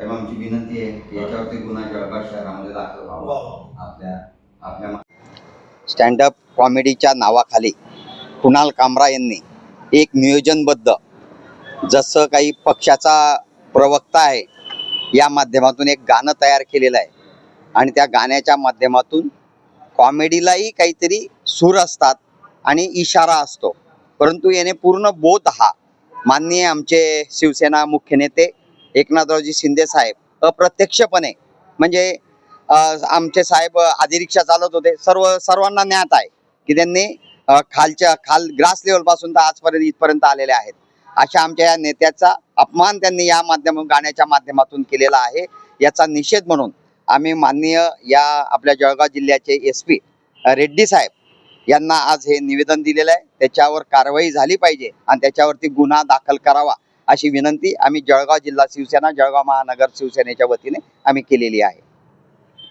साहेब आमची विनंती आहे की याच्यावरती गुन्हा जळगाव शहरामध्ये दाखल व्हावा. आपल्या आपल्या स्टँडअप कॉमेडीच्या नावाखाली कुणाल कामरा यांनी एक नियोजनबद्ध जसं काही पक्षाचा प्रवक्ता आहे या माध्यमातून एक गाणं तयार केलेलं आहे. आणि त्या गाण्याच्या माध्यमातून कॉमेडीलाही काहीतरी सूर असतात आणि इशारा असतो. परंतु याने पूर्ण बोध हा माननीय आमचे शिवसेना मुख्य नेते एकनाथरावजी शिंदे साहेब अप्रत्यक्षपणे म्हणजे आमचे साहेब आधी रिक्षा चालत होते. सर्व सर्वांना ज्ञात आहे की त्यांनी खालच्या खाल ग्रास लेवलपासून तर आजपर्यंत इथपर्यंत आलेले आहेत. अशा आमच्या या नेत्याचा अपमान त्यांनी या माध्यम गाण्याच्या माध्यमातून केलेला आहे. याचा निषेध म्हणून आम्ही माननीय या आपल्या जळगाव जिल्ह्याचे एस पी रेड्डी साहेब यांना आज हे निवेदन दिलेलं आहे. त्याच्यावर कारवाई झाली पाहिजे आणि त्याच्यावरती गुन्हा दाखल करावा. अशी विनंती आम्ही जळगाव जिल्हा शिवसेना जळगाव महानगर शिवसेनेच्या वतीने आम्ही केलेली आहे.